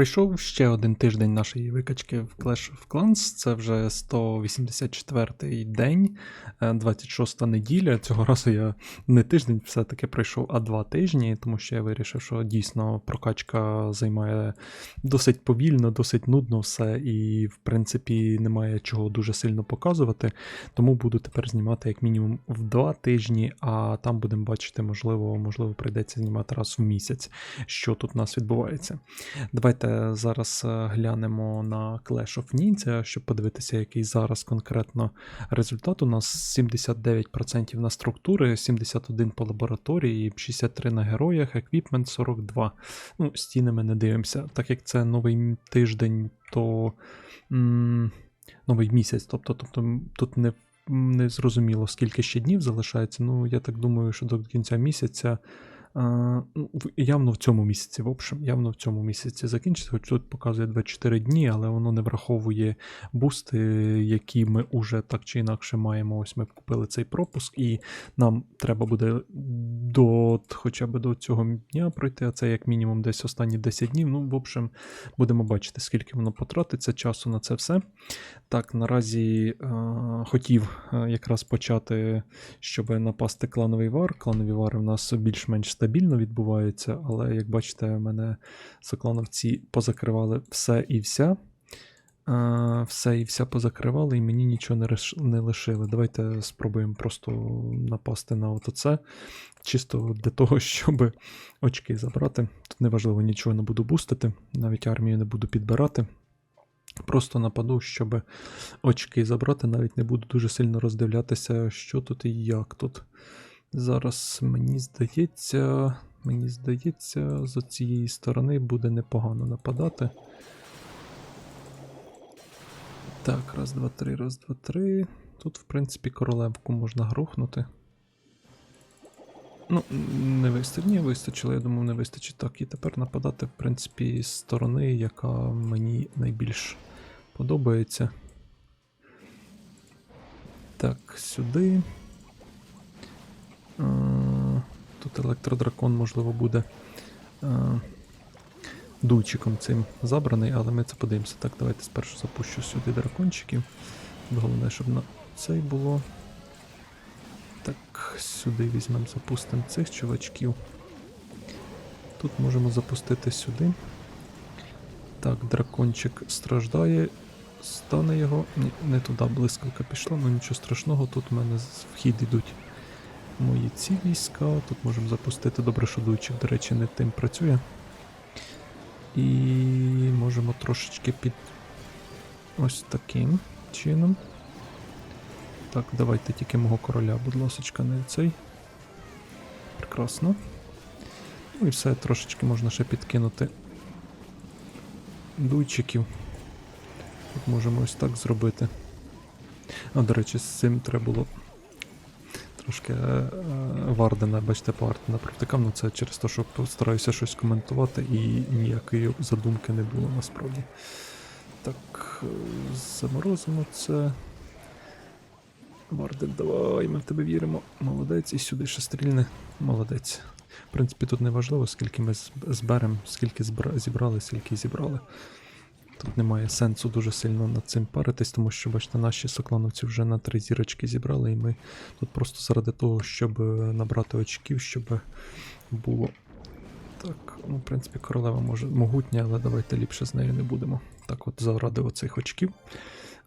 Пройшов ще один тиждень нашої викачки в Clash of Clans. Це вже 184-й день, е, 26-та неділя. Цього разу я не тиждень все-таки пройшов, а два тижні, тому що я вирішив, що дійсно прокачка займає досить повільно, досить нудно все, і в принципі немає чого дуже сильно показувати. Тому буду тепер знімати як мінімум в два тижні, а там будемо бачити, можливо, можливо, прийдеться знімати раз в місяць, що тут у нас відбувається. Давайте зараз е, глянемо на Clash of Ninja, щоб подивитися, який зараз конкретно результат. У нас 79% на структури, 71 по лабораторії, 63 на героях, еквіпмент 42. Ну, стіни ми не дивимося. Так як це новий тиждень, то м, новий місяць, тобто, тобто тут не, не зрозуміло, скільки ще днів залишається. Ну, я так думаю, що до кінця місяця. Ну, явно в цьому місяці, в общем, явно в цьому місяці закінчиться, хоч тут показує 24 дні, але воно не враховує бусти, які ми уже так чи інакше маємо. Ось ми купили цей пропуск, і нам треба буде до хоча б до цього дня пройти, а це як мінімум десь останні 10 днів. Ну, в общем, будемо бачити, скільки воно потратиться часу на це все. Так, наразі е, хотів якраз почати щоб напасти клановий вар. Кланові вари в нас більш-менш стабільно відбуваються, але як бачите, мене соклановці позакривали все і вся. Все і вся позакривали, і мені нічого не, лишили. Давайте спробуємо просто напасти на от. Чисто для того, щоб очки забрати. Тут неважливо, нічого не буду бустити, навіть армію не буду підбирати. Просто нападу, щоб очки забрати, навіть не буду дуже сильно роздивлятися, що тут і як тут. Зараз мені здається, мені здається, з цієї сторони буде непогано нападати. Так, раз, два, три, раз, два, три. Тут, в принципі, королевку можна грохнути. Ну, не вистачить, ні, вистачило, я думаю, не вистачить. Так, і тепер нападати, в принципі, з сторони, яка мені найбільш подобається. Так, сюди. Е, Тут електродракон, можливо, буде е, дуйчиком цим забраний, але ми це подивимося. Так, давайте спершу запущу сюди дракончиків. Головне, щоб на цей було. Так, сюди візьмемо, запустимо цих чувачків. Тут можемо запустити сюди. Так, дракончик страждає. Стане його. Ні, не туди блискавка пішла, ну нічого страшного, тут в мене вхід йдуть мої ці війська. Тут можемо запустити добре, що дуйчик, до речі, не тим працює. І можемо трошечки під ось таким чином. Так, давайте тільки мого короля, будь ласочка, не цей. Прекрасно. Ну і все, трошечки можна ще підкинути дуйчиків. Тут можемо ось так зробити. А, до речі, з цим треба було трошки е, Вардена, бачите, по Артена провтикав, ну це через те, що стараюся щось коментувати і ніякої задумки не було насправді. Так, заморозимо це. Варден, давай, ми в тебе віримо. Молодець, і сюди ще стрільне. Молодець. В принципі, тут не важливо, скільки ми зберемо, скільки зібрали, скільки зібрали. Тут немає сенсу дуже сильно над цим паритись, тому що, бачите, наші соклановці вже на три зірочки зібрали, і ми тут просто заради того, щоб е, набрати очків, щоб було. Так, ну, в принципі, королева може могутня, але давайте ліпше з нею не будемо. Так, от заради оцих очків.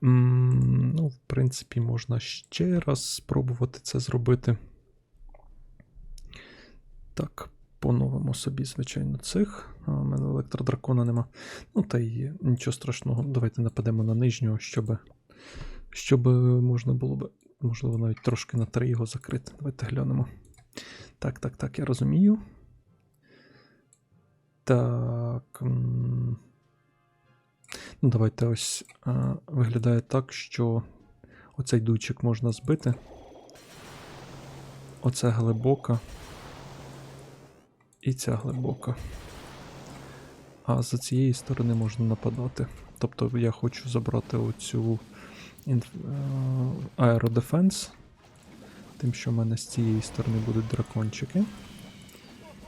М, ну, в принципі, можна ще раз спробувати це зробити. Так, поновимо собі, звичайно, цих. А, у мене електродракона нема. Ну, та й нічого страшного. Давайте нападемо на нижнього, щоб, щоб можна було б, можливо, навіть трошки на три його закрити. Давайте глянемо. Так, так, так, я розумію. Так. Ну, давайте ось а, виглядає так, що оцей дуйчик можна збити. Оце глибока. І ця глибока. А з цієї сторони можна нападати. Тобто я хочу забрати оцю інф... е, аеродефенс. Тим, що в мене з цієї сторони будуть дракончики.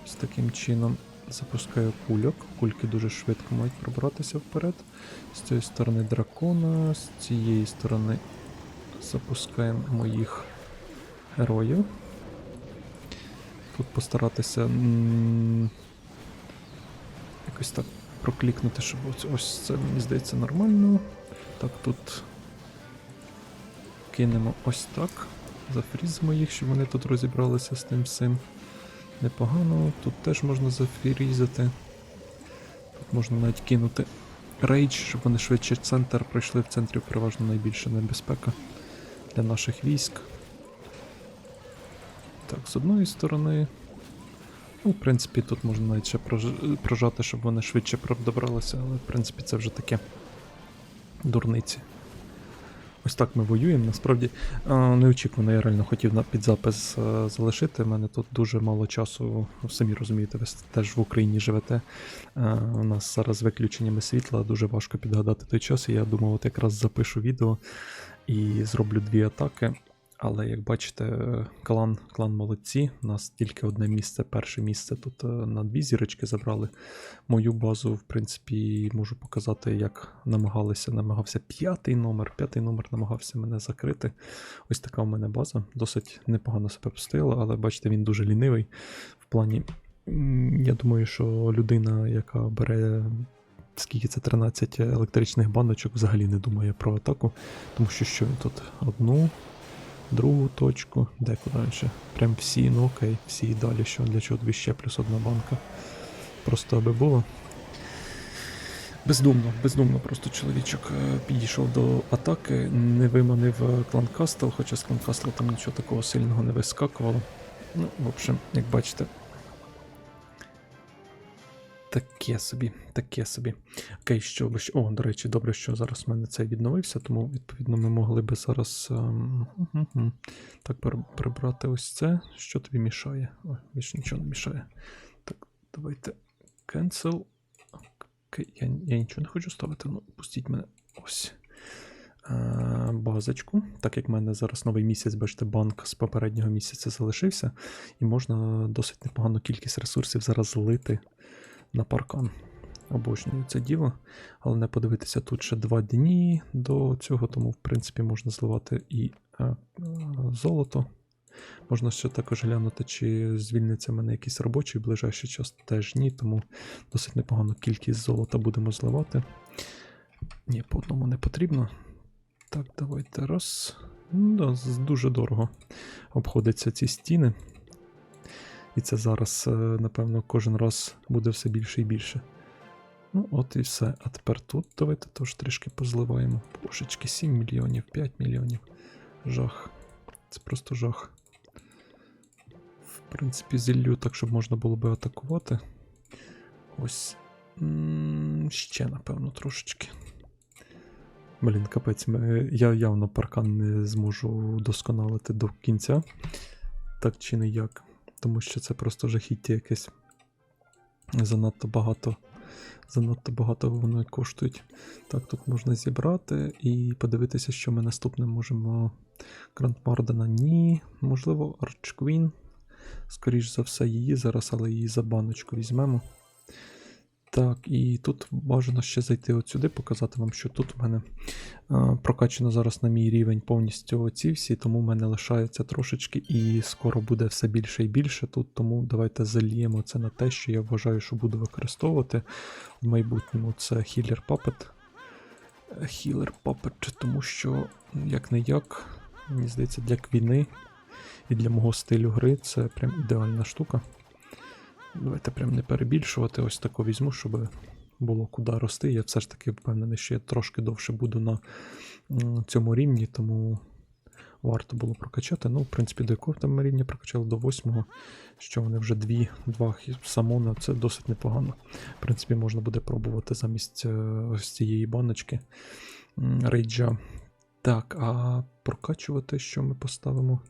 З таким чином. Запускаю кульок. Кульки дуже швидко мають пробратися вперед. З цієї сторони дракона, з цієї сторони запускаємо моїх героїв. Тут постаратися м, якось так проклікнути, щоб ось, ось це мені здається нормально. Так, тут кинемо ось так. Зафрізимо їх, щоб вони тут розібралися з тим всім. Непогано. Тут теж можна зафрізати. Тут можна навіть кинути рейдж, щоб вони швидше центр пройшли. В центрі переважно найбільша небезпека для наших військ. Так, з одної сторони. Ну, в принципі, тут можна навіть ще прожати, щоб вони швидше добралися, але в принципі це вже таке дурниці. Ось так ми воюємо. Насправді неочікувано, я реально хотів на підзапис е, залишити. У мене тут дуже мало часу. Самі розумієте, ви теж в Україні живете. У нас зараз з виключеннями світла дуже важко підгадати той час. І я думав, от якраз запишу відео і зроблю дві атаки. Але як бачите, клан, клан молодці. У нас тільки одне місце, перше місце тут е, на дві зірочки забрали. Мою базу, в принципі, можу показати, як намагалися. Намагався п'ятий номер. П'ятий номер намагався мене закрити. Ось така в мене база. Досить непогано себе постояла, але бачите, він дуже лінивий. В плані, я думаю, що людина, яка бере. Скільки це 13 електричних баночок, взагалі не думає про атаку, тому що що він тут одну, другу точку, де куди? Прям всі, ну окей, всі і далі, що для чого тобі ще плюс одна банка. Просто аби було. Бездумно, бездумно просто чоловічок е, підійшов до атаки, не виманив е, клан Кастел, хоча з клан Кастел там нічого такого сильного не вискакувало. Ну, в общем, як бачите. Таке собі, таке собі. Окей, що би О, до речі, добре, що зараз в мене цей відновився, тому відповідно ми могли би зараз ем, так прибрати ось це. Що тобі мішає? Ой, більше нічого не мішає. Так, давайте cancel. Окей, я, я нічого не хочу ставити, ну пустіть мене ось. Е, базочку. Так як в мене зараз новий місяць, бачите, банк з попереднього місяця залишився, і можна досить непогану кількість ресурсів зараз злити на паркан. Обожнюю це діло. Але не подивитися тут ще два дні до цього, тому в принципі можна зливати і е, е, золото. Можна ще також глянути, чи звільниться в мене якийсь робочий в ближайший час. Теж ні, тому досить непогану кількість золота будемо зливати. Ні, по одному не потрібно. Так, давайте раз. Ну, да, дуже дорого обходяться ці стіни. І це зараз, е, напевно, кожен раз буде все більше і більше. Ну, от і все. А тепер тут давайте теж трішки позливаємо. Божечки, 7 мільйонів, 5 мільйонів. Жах. Це просто жах. В принципі, зіллю так, щоб можна було би атакувати. Ось. М, Ще, напевно, трошечки. Блін, капець, я явно паркан не зможу досконалити до кінця. Так чи не як. Тому що це просто жахіття якесь. Занадто багато. Занадто багато воно коштують. Так, тут можна зібрати і подивитися, що ми наступним можемо. Гранд Мардена ні. Можливо, Арчквін. Скоріше Скоріш за все, її зараз, але її за баночку візьмемо. Так, і тут бажано ще зайти от сюди, показати вам, що тут в мене е, прокачано зараз на мій рівень повністю оці всі, тому в мене лишається трошечки, і скоро буде все більше і більше тут. Тому давайте заліємо це на те, що я вважаю, що буду використовувати в майбутньому. Це Healer Puppet. Healer Puppet, тому що, як не як, мені здається, для квіни і для мого стилю гри це прям ідеальна штука. Давайте прям не перебільшувати. Ось таку візьму, щоб було куди рости. Я все ж таки впевнений, що я трошки довше буду на цьому рівні, тому варто було прокачати. Ну, в принципі, до якого там рівня прокачали до восьмого, що вони вже дві, два хі- самона, це досить непогано. В принципі, можна буде пробувати замість е, ось цієї баночки рейджа. Так, а прокачувати, що ми поставимо?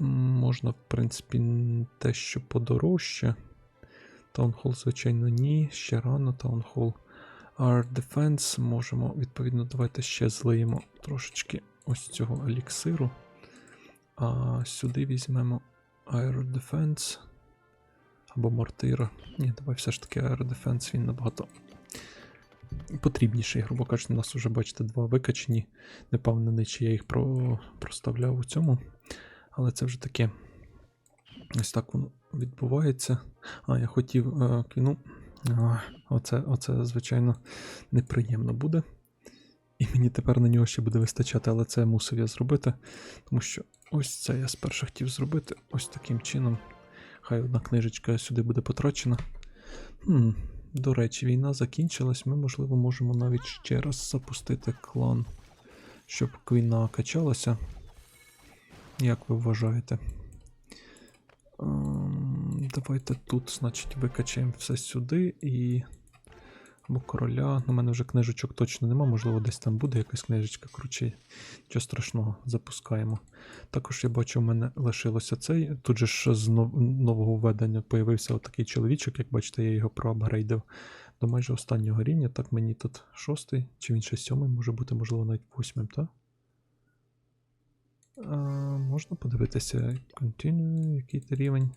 Можна, в принципі, те, що подорожче. Таунхол, звичайно, ні. Ще рано Таунхол. Art Defense можемо, відповідно, давайте ще злиємо трошечки ось цього еліксиру. А сюди візьмемо Air Defense. Або мортира. Ні, давай все ж таки Air Defense, він набагато потрібніший, грубо кажучи, у нас вже, бачите, два викачені. Не впевнений, чи я їх про... проставляв у цьому. Але це вже таке. Ось так воно відбувається. А, я хотів е, кіну. Оце, оце, звичайно, неприємно буде. І мені тепер на нього ще буде вистачати, але це мусив я зробити. Тому що ось це я спершу хотів зробити ось таким чином. Хай одна книжечка сюди буде потрачена. Хм, до речі, війна закінчилась. Ми, можливо, можемо навіть ще раз запустити клан, щоб квіна качалася. Як ви вважаєте? Ем, давайте тут, значить, викачаємо все сюди і. Або короля. У мене вже книжечок точно нема, можливо, десь там буде якась книжечка, коротше, нічого страшного, запускаємо. Також я бачу, у мене лишилося цей. Тут же ж з нового введення появився отакий чоловічок, як бачите, я його проапгрейдив до майже останнього рівня. Так мені тут шостий, чи він ще сьомий, може бути, можливо, навіть восьмим, так? А, можна подивитися Continue, який то рівень.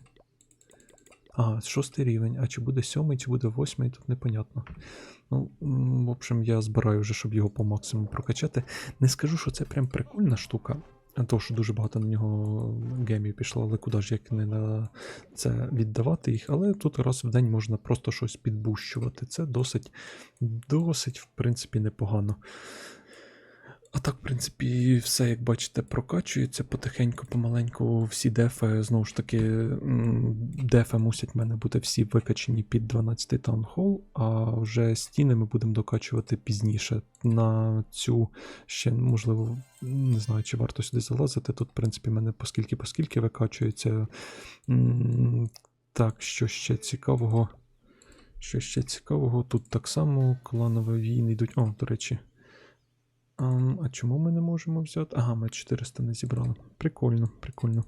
Ага, шостий рівень. А чи буде сьомий, чи буде восьмий, тут непонятно. Ну, в общем, я збираю вже, щоб його по максимуму прокачати. Не скажу, що це прям прикольна штука. а То, що дуже багато на нього гемів пішло, але куди ж як не на це віддавати їх. Але тут раз в день можна просто щось підбущувати. Це досить, досить, в принципі, непогано. А так, в принципі, все, як бачите, прокачується потихеньку, помаленьку. Всі дефи, знову ж таки, дефи мусять в мене бути всі викачені під 12 таунхол, а вже стіни ми будемо докачувати пізніше. На цю ще, можливо, не знаю, чи варто сюди залазити. Тут, в принципі, мене поскільки поскільки викачується. Так, що ще цікавого? Що ще цікавого? Тут так само кланові війни йдуть. О, до речі. А чому ми не можемо взяти? Ага, ми 400 не зібрали. Прикольно, прикольно.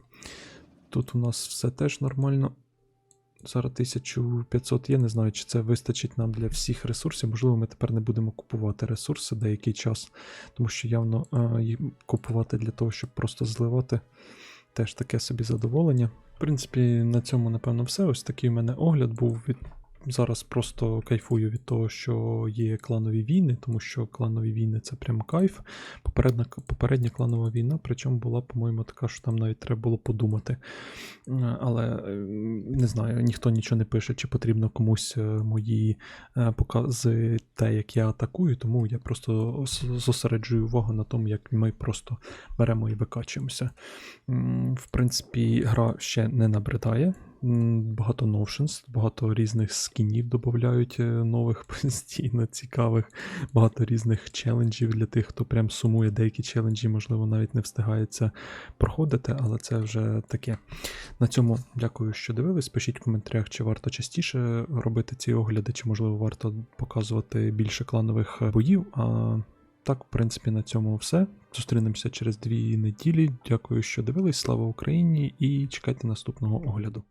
Тут у нас все теж нормально. Зараз 1500 є, не знаю, чи це вистачить нам для всіх ресурсів. Можливо, ми тепер не будемо купувати ресурси деякий час, тому що явно їх купувати для того, щоб просто зливати, теж таке собі задоволення. В принципі, на цьому, напевно, все. Ось такий у мене огляд був від зараз просто кайфую від того, що є кланові війни, тому що кланові війни це прям кайф. Попередня, попередня кланова війна, причому була, по-моєму, така, що там навіть треба було подумати. Але не знаю, ніхто нічого не пише, чи потрібно комусь е, мої е, покази те, як я атакую, тому я просто зосереджую увагу на тому, як ми просто беремо і викачуємося. В принципі, гра ще не набридає. Багато новшинств, багато різних скінів додають нових постійно цікавих, багато різних челенджів для тих, хто прям сумує деякі челенджі, можливо, навіть не встигається проходити, але це вже таке. На цьому дякую, що дивились. Пишіть в коментарях, чи варто частіше робити ці огляди, чи можливо варто показувати більше кланових боїв. А так, в принципі, на цьому все. Зустрінемося через дві неділі. Дякую, що дивились. Слава Україні і чекайте наступного огляду.